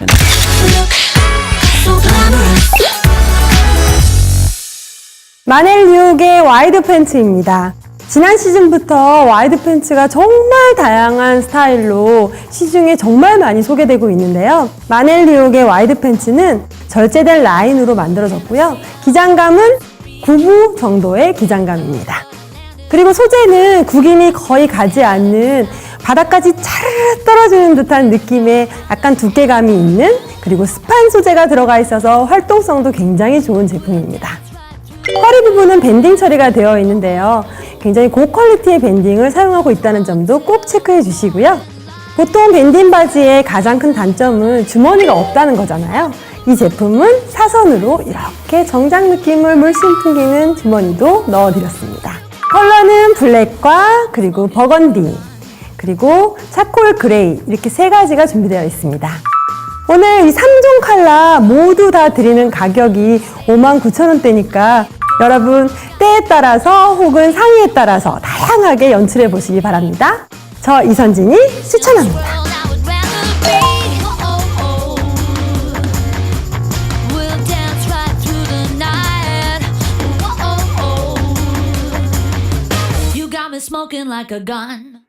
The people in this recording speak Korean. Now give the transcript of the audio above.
fashion. 마넬 뉴욕의 와이드 팬츠입니다. 지난 시즌부터 와이드 팬츠가 정말 다양한 스타일로 시중에 정말 많이 소개되고 있는데요. 마넬 뉴욕의 와이드 팬츠는 절제된 라인으로 만들어졌고요. 기장감은 9부 정도의 기장감입니다. 그리고 소재는 구김이 거의 가지 않는 바닥까지 차르르 떨어지는 듯한 느낌의 약간 두께감이 있는 그리고 스판 소재가 들어가 있어서 활동성도 굉장히 좋은 제품입니다. 허리 부분은 밴딩 처리가 되어 있는데요. 굉장히 고퀄리티의 밴딩을 사용하고 있다는 점도 꼭 체크해 주시고요. 보통 밴딩 바지의 가장 큰 단점은 주머니가 없다는 거잖아요. 이 제품은 사선으로 이렇게 정장 느낌을 물씬 풍기는 주머니도 넣어드렸습니다. 컬러는 블랙과 그리고 버건디, 그리고 차콜 그레이 이렇게 세 가지가 준비되어 있습니다. 오늘 이 3종 칼라 모두 다 드리는 가격이 59,000원대니까 여러분 때에 따라서 혹은 상의에 따라서 다양하게 연출해 보시기 바랍니다. 저 이선진이 추천합니다. Smoking like a gun.